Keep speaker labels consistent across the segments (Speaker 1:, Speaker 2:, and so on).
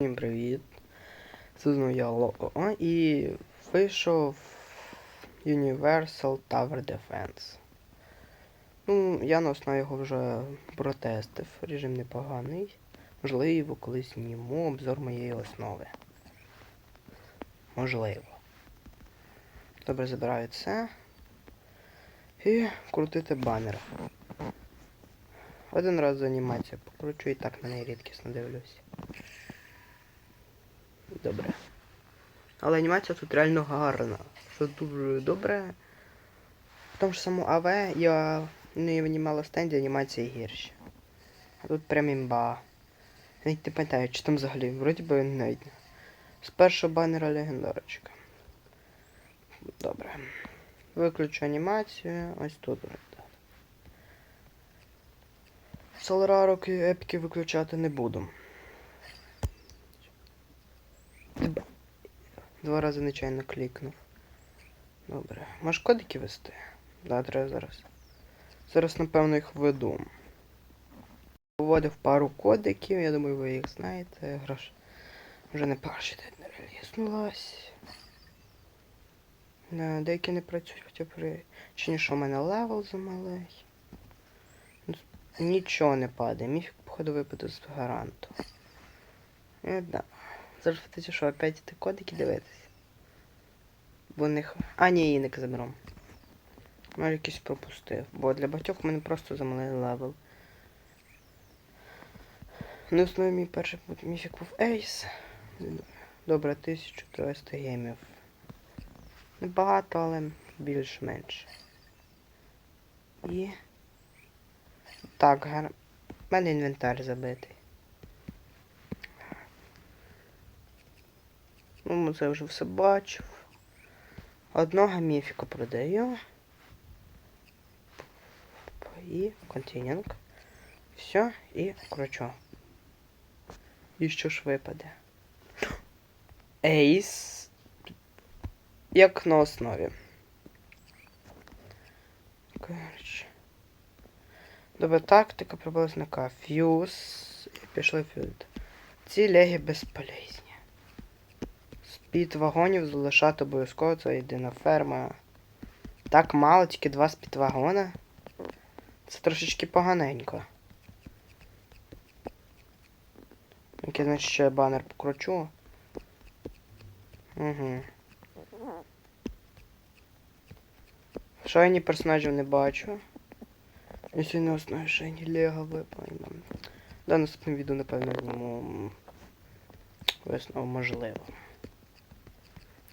Speaker 1: Всім привіт! Це знову я Лоо і вийшов Universal Tower Defense. Ну, я на основі його вже протестив. Режим непоганий. Можливо, колись зніму обзор моєї основи. Можливо. Добре, забираю це. І крутити банер. Один раз за анімацію покручу і так на неї рідкісно дивлюсь. Добре. Але анімація тут реально гарна. Що дуже добре. В тому ж самому АВ я не винімала стенді, анімація гірша. А тут прям імба. Навіть не пам'ятаю, чи там взагалі. Вроді би не. З першого банера легендарочка. Добре. Виключу анімацію. Ось тут. Соларарок і епіки виключати не буду. Два рази нечайно клікнув. Добре. Можеш кодики вести? Да, треба зараз. Зараз, напевно, їх введу. Вводив пару кодиків, я думаю, ви їх знаєте. Грош. Вже не перший день не релізнулась. Деякі не працюють, хоча при... Чи ні, що в мене левел замалий. Ну, Нічого не падає. Міфік, походу, випаде з гаранту. Е, да. Зараз хотите, що опять ті кодики дивитись. Бо них. А, ні, іник заберу. Може якийсь пропустив. Бо для багатьох в мене просто замалий левел. На основі мій перший міфік був Ейс. Добре, 1300 гемів. Небагато, але більш-менш. І. Так, гар... У мене інвентар забитий. Ну, це вже все бачив. Одного міфіка продаю. І континент. Все, і кручу. І що ж випаде? Ейс. Як на основі. Коротше. Добре, тактика приблизника. Фьюз. І пішли фьюз. Ці легі безполезні. Спід вагонів залишати обов'язково, це єдина ферма. Так мало, тільки два вагона. Це трошечки поганенько. Який, значить, ще банер покручу. Угу. Шайні персонажів не бачу. Якщо не шайні Лего випаємо. Да, наступному відео, напевно, виснову можливо.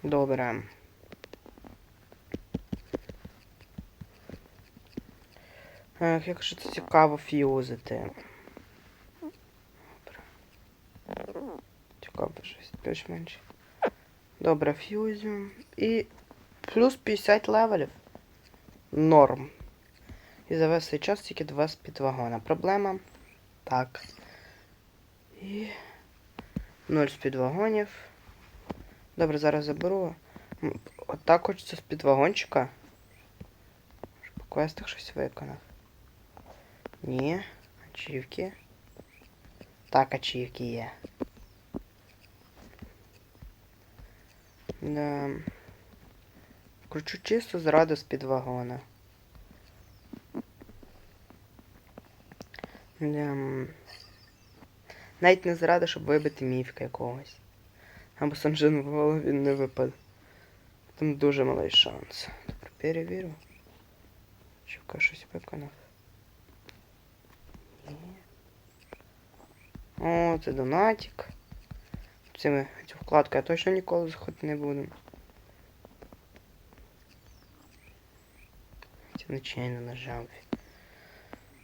Speaker 1: Добре. Ех, якщо це цікаво фьюзити. Добре. Цікаво щось більш-менш. Добре, фьюзю. І плюс 50 левелів. Норм. І за весь цей час тільки два спідвагона. Проблема. Так. І. Ноль спідвагонів. Добре, зараз заберу. Отак хочеться з підвагончика. Щоб по квестах щось виконав. Ні. Ачівки. Так, ачівки є. Да. Кручу чисто зраду з підвагона. Да. Навіть не зрада, щоб вибити міфка якогось. Або Санжин в голові не випаде. Там дуже малий шанс. Добре, перевірю. Поки щось виконав. О, це донатик. Цими, цю вкладку я точно ніколи заходити не буду. Це нечайно нажав.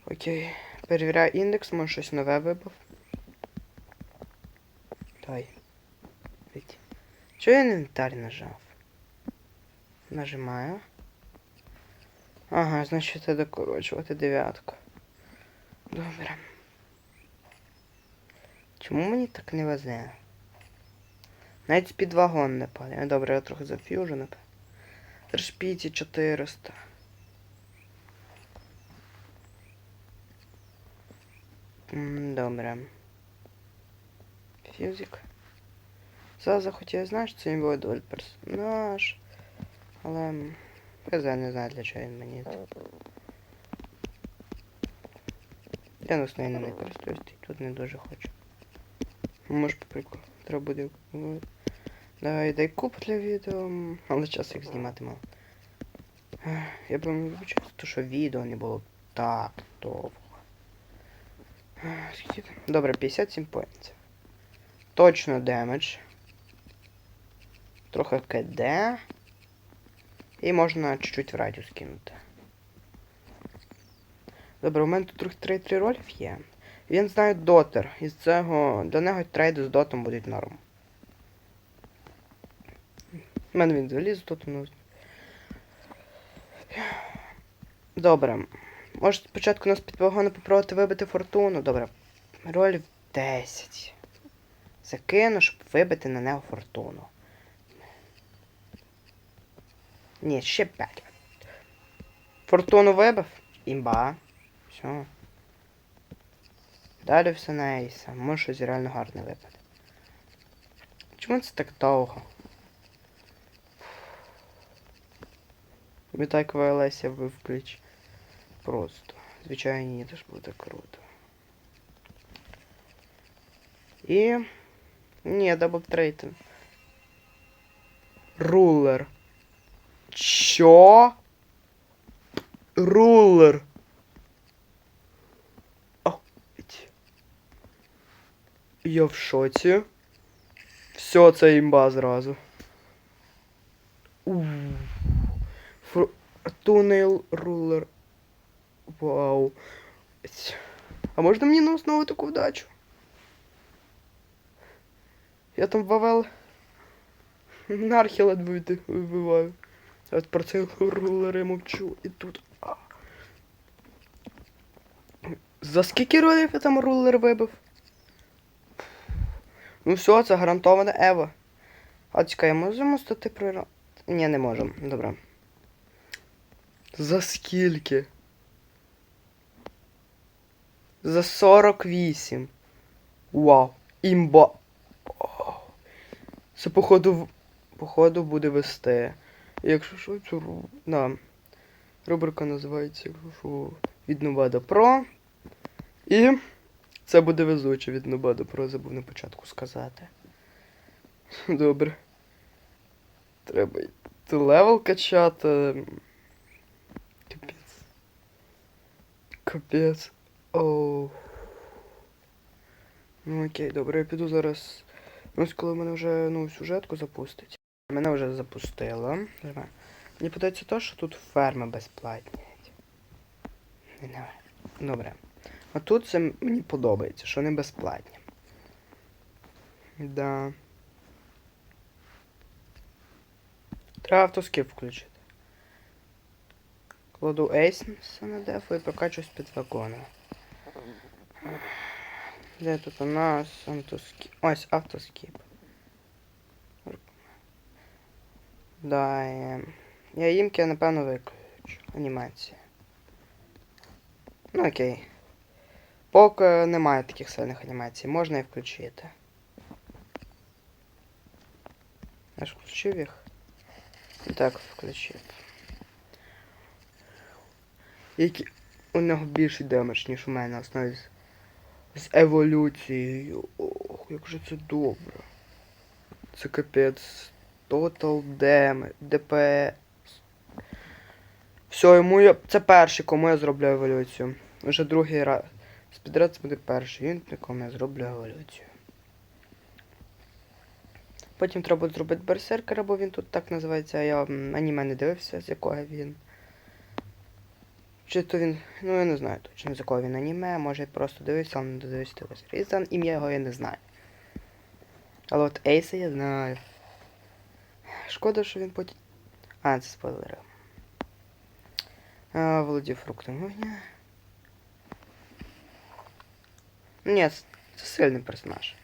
Speaker 1: Окей. Перевіряю індекс, може щось нове вибив. Дай. Чого я інвентар нажав? Нажимаю. Ага, значить це докорочувати дев'ятку. Добре. Чому мені так не везе? Навіть з-під вагон не падає. Добре, я трохи заф'южу, напевно. Тершпіті 400. М, Добре. Фізик. Я знаю, що це його доволі персонаж. Але. м, хз, не знаю, для чого він мені. Я на основі не користуюсь, тут не дуже хочу. Може по приколу. Треба буде. ну, Давай дай куп для відео. Але час їх знімати мало. Я б вам то що відео не було так довго. Добре, 57 поінтів. Точно демедж. Трохи КД. І можна чуть-чуть в радіус кинути. Добре, у мене тут трохи 3 ролів є. Він знає дотер. Із цього для нього трейди з дотом будуть норм. У мене він заліз дотом. ну. Добре. Може спочатку нас під вагони попробувати вибити фортуну. Добре. Ролів 10. Закину, щоб вибити на нього фортуну. Ні, ще 5. Фортуну вибив. Імба. Все. Далі все на ейса. Може щось реально гарне випаде. Чому це так довго? Вітайкова Олеся ви включ. Просто. Звичайно, ні, це ж буде круто. І. Ні, дабл трейтинг. Рулер. Чо? Рулер. Я в шоці. Все, це імба зразу. Фр... Тунел рулер. Вау. А можна мені на основу таку вдачу? Я там Вавел. Нархі ледве вити- вибиваю. От про цей рулер я мовчу. І тут. А. За скільки ролів я там рулер вибив? Ну все, це гарантоване Ева. А чекай, можемо стати при... Ні, не можемо. Добре. За скільки? За 48. Вау. Імба. Це походу. Походу буде вести. Якщо що, цю. Да. Рубрика називається що, від Нова до Про. І це буде везуче від Нова до Про, забув на початку сказати. Добре. Треба йти левел качати. Капець. Капець. Оу. Ну окей, добре, я піду зараз. Ну, ось коли мене вже ну, сюжетку запустить. Мене вже запустило. Мені подобається те, що тут ферми безплатні. Добре. А тут це мені подобається, що вони безплатні. Да. Треба автоскіп включити. Кладу Ейснса на дефу і прокачуюсь під вагоном. Де тут у нас автоскіп? Ось автоскіп. Да, я їмки, напевно, виключу. Анімація. Ну окей. Поки немає таких сильних анімацій, можна і включити. Я ж включив їх. Так, включив. Які у нього більший демедж, ніж у мене основі з, з еволюцією. Ох, як же це добре. Це капець. Total damage, ДПС. Все, йому я. Це перший, кому я зроблю еволюцію. Вже другий раз. Спідред буде перший юніт, на якому я зроблю еволюцію. Потім треба зробити берсеркера, бо він тут так називається, я аніме не дивився, з якого він. Чи то він. Ну я не знаю точно з якого він аніме, може просто дивився, але не дивився. Різан, ім'я його я не знаю. Але от Ейса я знаю. Шкода, що він потім. А, це спойлери. А, володів фруктом вогня. Ні, це сильний персонаж.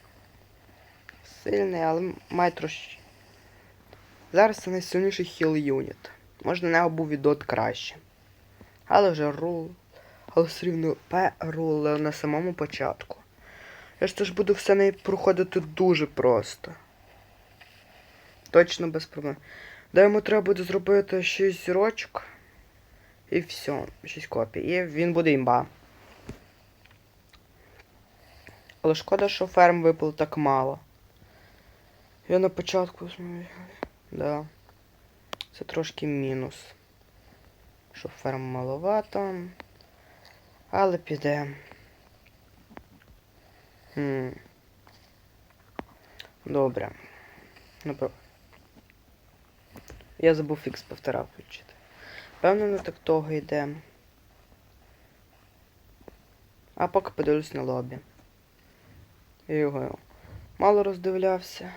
Speaker 1: Сильний, але має трошки. Зараз це найсильніший хіл юніт. Може на нього був відот краще. Але вже рул. Але все рівно П рул на самому початку. Я ж теж буду все не проходити дуже просто. Точно без проблем. Да йому треба буде зробити 6 зірочок. І все, 6 копій. І він буде імба. Але шкода, що ферм випало так мало. Я на початку. Да. Це трошки мінус. Що ферм маловато. Але піде. Хм. Добре. Добре. Я забув фікс повтора включити. Певно, не так того йде. А поки подивлюсь на лобі. Його мало роздивлявся.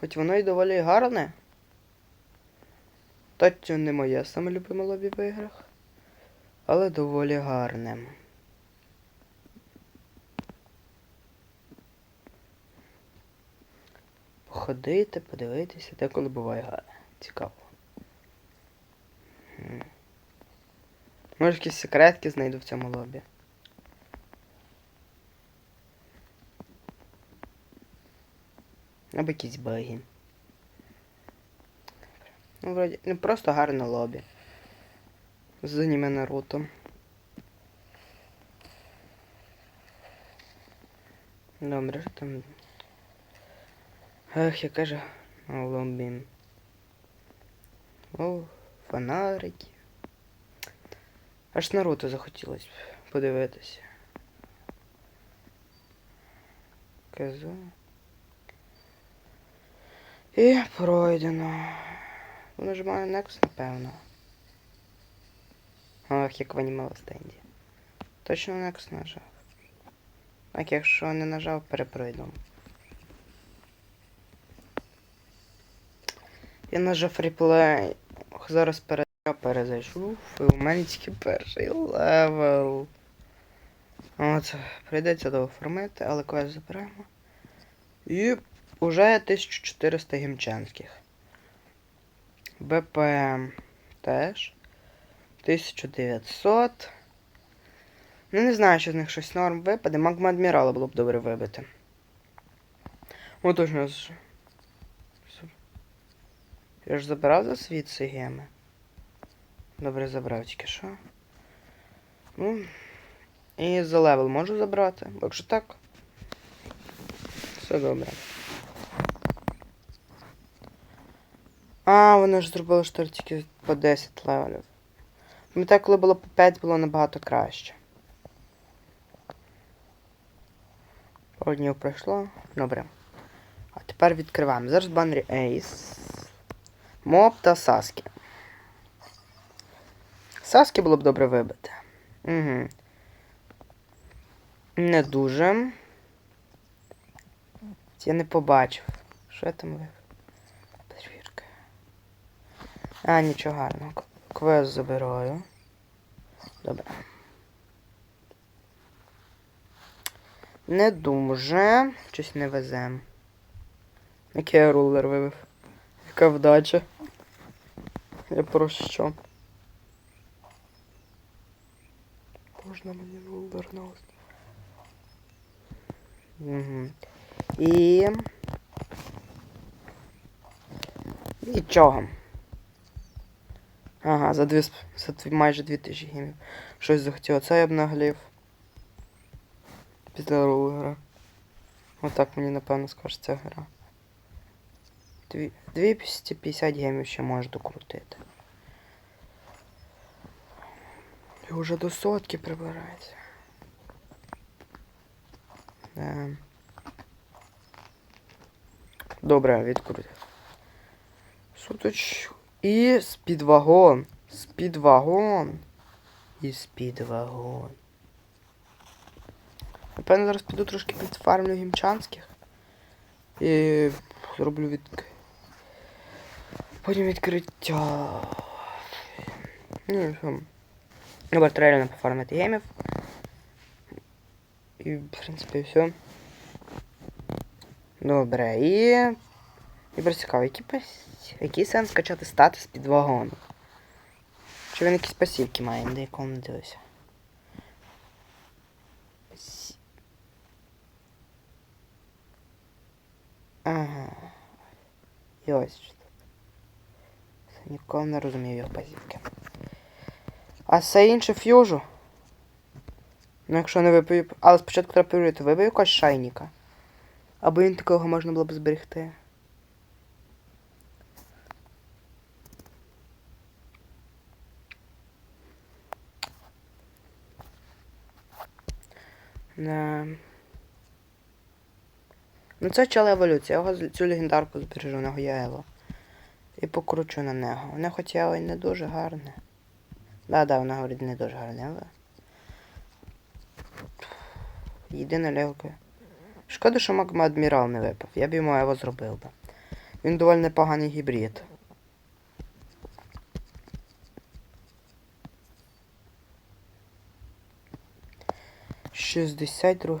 Speaker 1: Хоч воно й доволі гарне. Точно не моє саме любиме лобі в іграх. Але доволі гарне. Походити, подивитися, деколи буває гарне. Цікаво. Може якісь секретки знайду в цьому лобі. Або якісь баги. Ну, вроді, ну просто гарне лобі. З аніме Наруто. Добре, що там. Ах, яка же лобі. О, фонарики. Аж Наруто захотілось подивитися. Казу. І пройдено. Нажимаю Next, напевно. Ах, як в анімал стенді. Точно Next нажав. Так, якщо не нажав, перепройду. Я нажав реплей. Зараз пере... я перезайшов. І у мене тільки перший левел. От, прийдеться дооформити, але квест заберемо. І уже 1400 гімчанських. БПМ теж. 1900. Ну, не знаю, чи з них щось норм випаде. Магма адмірала було б добре вибити. О, точно. з- з- Я ж забирав за світ геми. Добре, забрав тільки що. Ну. І за левел можу забрати. Якщо так. Все добре. А, вони ж зробили що тільки по 10 левелів. Пам'ятаю, коли було по 5, було набагато краще. Пару пройшло. Добре. А тепер відкриваємо. Зараз банері Ace. Моб та Саскі. Саскі було б добре вибити. Угу. Не дуже. Я не побачив. Що я там вибив? Перевірка. А, нічого гарного. Квест забираю. Добре. Не дуже. Щось не везем. Який я рулер вибив. Яка вдача. Я про що? Можна мені на. Угу. І. Нічого. Ага, за дві за дві, майже дві тисячі гімів. Щось захотіло. Це я б наглів. Після рулера. Отак мені напевно скажеться гра. Дві- 250 гемів ще можеш докрутити. І вже до сотки прибирається. Да. Добре, відкрутив. Суточ. І спідвагон. Спідвагон. І спідвагон. Напевно, зараз піду трошки підфармлю гімчанських. І зроблю від... Потім відкриття. Ну. Добре, треба реально пофармити гемів. І, в принципі, все. Добре, і. І просто цікаво, який, пас... який сенс качати статус під вагону? Чи він якісь пасівки має, на якому не дивився? Ага. І ось ніколи не розумів його базівки. А все інше ф'южу. Ну, якщо не випию. Але спочатку треба перевірити, вибив якогось шайніка. Або він такого можна було б зберегти. Не. Ну це чел еволюція. Я його цю легендарку збережу, у нього Ело. І покручу на нього. Воно хоча й не дуже гарне. Да-да, вона говорить не дуже гарне, але. Єдина легка. Шкода, що Магма Адмірал не випав. Я б йому його зробив би. Він доволі непоганий гібрид. Шістдесят друг.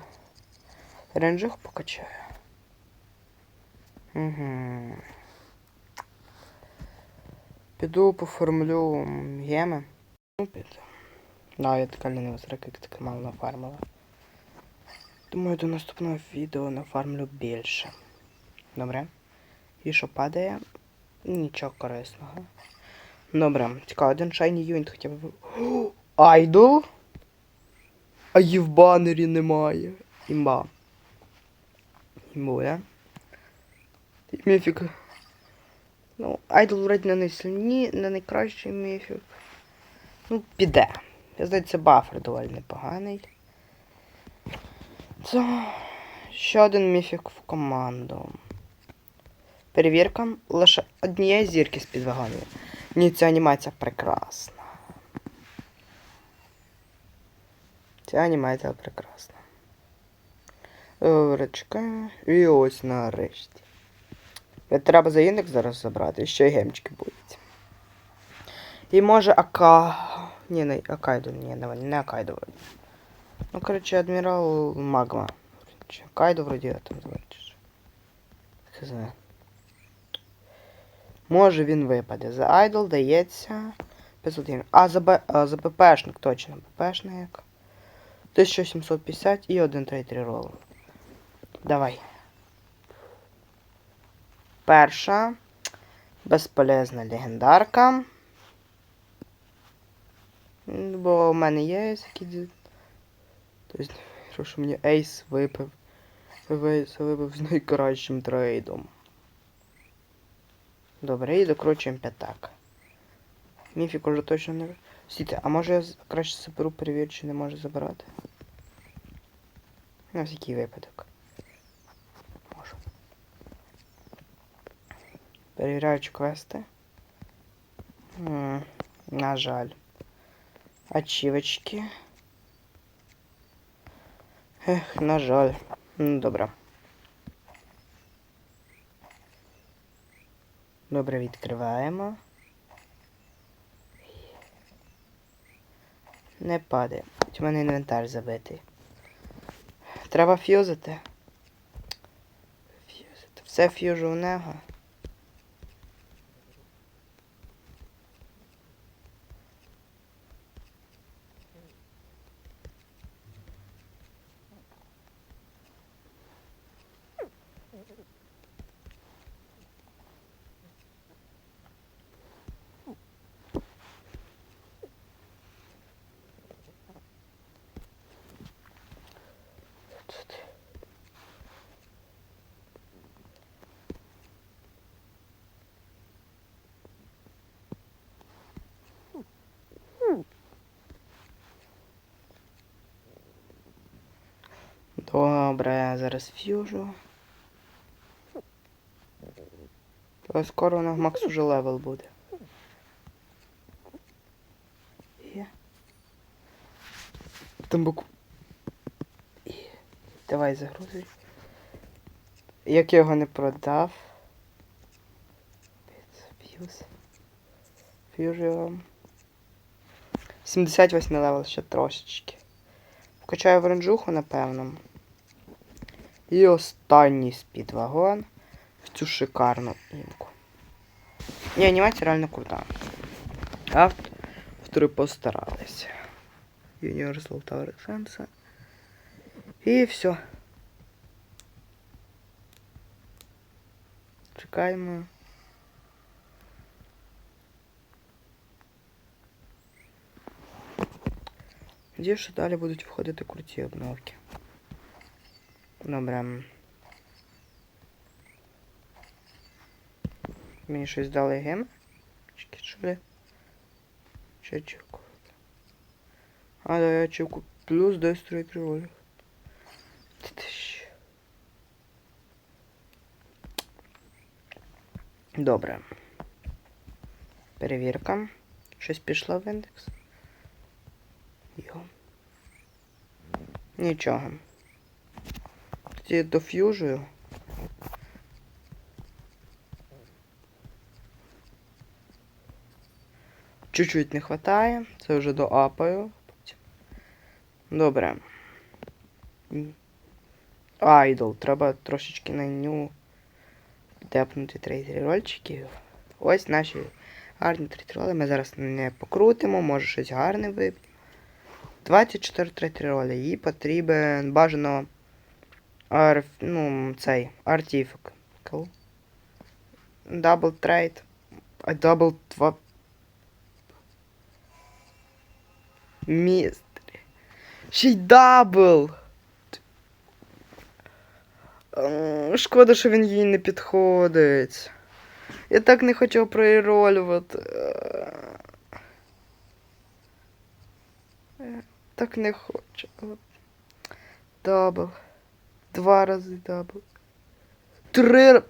Speaker 1: Ренджих покачаю. Угу. Піду поформлю геми. Ну, піду. Да, я така лінива зрека, як таке мало нафармила. Думаю, до наступного відео нафармлю більше. Добре. І що падає? Нічого корисного. Добре, цікаво, один шайні юніт хоча б. Айдол? А її в банері немає. Імба. Імбуя. Міфік. Ну, Айдол вроді не найсильні, не найкращий міфік. Ну, піде. Я здається, бафер доволі непоганий. Це ще один міфік в команду. Перевірка лише однієї зірки з під вагонів. Ні, ця анімація прекрасна. Ця анімація прекрасна. Речка. І ось нарешті. Е, Треба за індекс зараз забрати, ще й гемчики будуть. І може Ака. Ні, не Акайду, ні, не, не Акайду. Ну, коротше, адмірал Магма. Акайду вроді я там звичайно. Хз. Може він випаде. За Айдол дається 500 гривень. А за, Б... а, за ППшник, точно. ППшник. 1750 і 1 трейд рерол. Давай. Перша. Безполезна легендарка. Бо в мене є ейс, які ді- Тобто, що мені ейс випив. Ейс випив з найкращим трейдом. Добре, і докручуємо п'ятак. Міфік уже точно не. Стійте, а може я краще заберу перевірю, чи не може забирати? На всякий випадок. Перевіряючи квести. На жаль. Ачівочки. Ех, на жаль. Ну, добре. Добре, відкриваємо. Не падає. У мене інвентар забитий. Треба ф'юзити. Ф'юзити. Все ф'южу у нього. Добре, я зараз ф'южу. То скоро у нас Макс уже левел буде. Є. Там. Є. Давай загрузуй. Як я його не продав. Фьюз. Фьюж його. 78 левел ще трошечки. Вкачаю в ренджуху, напевно. І останній спідвагон в цю шикарну імку. Ні, анімація реально крута. Автори постаралися. Universal Tower Defense. І все. Чекаємо. Надіюсь, що далі будуть входити круті обновки. Добре. Мені щось дали гем? Чики, що ли? Чи чеку? А, да, я чеку. Плюс дестрой тролль. Добре. Перевірка. Щось пішло в індекс. Йо. Нічого. Тоді доф'южую. Чуть-чуть не хватає. Це вже доапаю. Потім. Добре. Айдол. Треба трошечки на ню депнути трейдері рольчиків. Ось наші гарні трейдери. Ми зараз не покрутимо, може щось гарне виб'ємо. 24 трейдері. Їй потрібен бажано ар, ну, цей артифік. Дабл трейд. А дабл 2. Містері. Ще й дабл! Шкода, що він їй не підходить. Я так не хотів проіролювати. Так не хочу. Дабл. Два рази дабл. Три.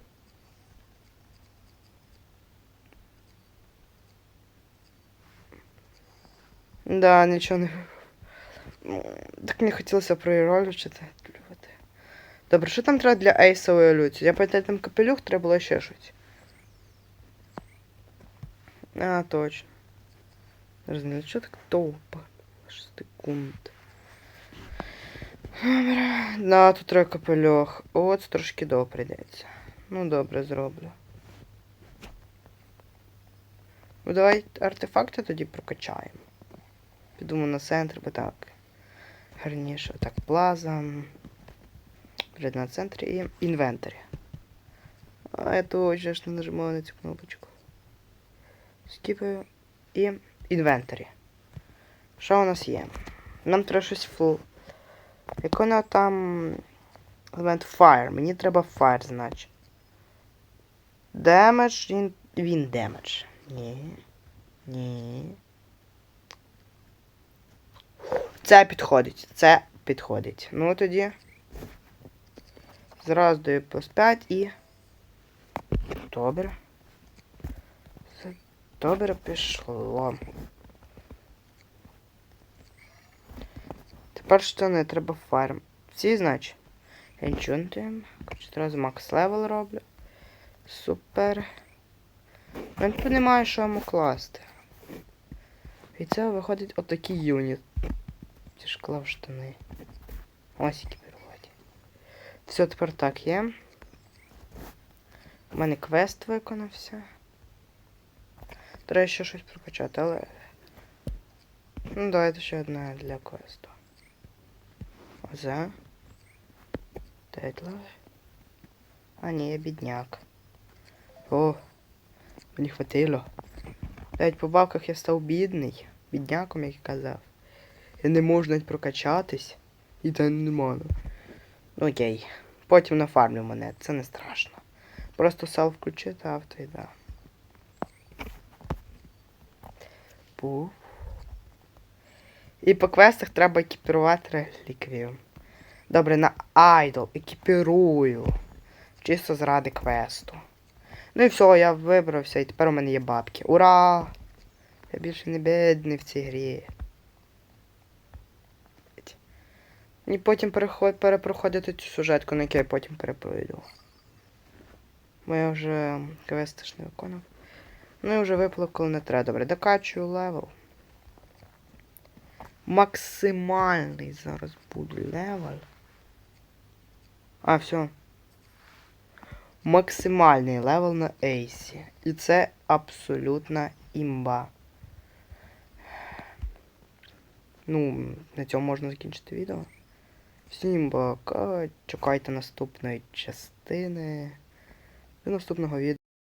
Speaker 1: Да, нічого не. Так не хотілося проіролювати. Добре, що там треба для ейсової люті? Я пам'ятаю, там капелюх, треба було ще щось. А, точно. Розумію, що так довго? Аж секунд. Да, тут треба капелюх. От трошки довго прийдеться. Ну, добре, зроблю. Ну, давай артефакти тоді прокачаємо. Підемо на центр, бо так. Гарніше. Так, плаза. Вже на центрі і інвентарі. А я точно ж не нажимаю на цю кнопочку. Скіпаю і інвентарі. Що у нас є? Нам треба щось фул. Як воно там. Елемент Fire. Мені треба Fire, значить. Damage, він, він damage. Ні. Ні. Це підходить. Це підходить. Ну тоді. Зразу даю плюс 5 і. Добре. Добре пішло. Що не треба фарм. Всі, значить. Енчунтуємо. Коротше, одразу макс левел роблю. Супер. Я тут немає що йому класти. І це виходить отакий юніт. Ці ж клав штани. Ось які переводі. Все, тепер так є. У мене квест виконався. Треба ще щось прокачати, але. Ну, давайте ще одне для квесту. Озе. Дедлав. А ні, бідняк. О, мені хватило. Навіть по бабках я став бідний. Бідняком, як я казав. Я не можу навіть прокачатись. І та не можу. Ну окей. Потім нафармлю монет, це не страшно. Просто сал включити авто і да. Пуф. І по квестах треба екіпірувати реліквію. Добре, на айдол екіпірую. Чисто заради квесту. Ну і все, я вибрався, і тепер у мене є бабки. Ура! Я більше не бідний в цій грі. І потім перепроходити цю сюжетку, на яку я потім перепройду. Бо я вже квести ж не виконав. Ну і вже випало, коли не треба. Добре, докачую левел. Максимальний зараз буде левел. А, все. Максимальний левел на ейсі. І це абсолютна імба. Ну, на цьому можна закінчити відео. Всім пока. Чекайте наступної частини. До наступного відео.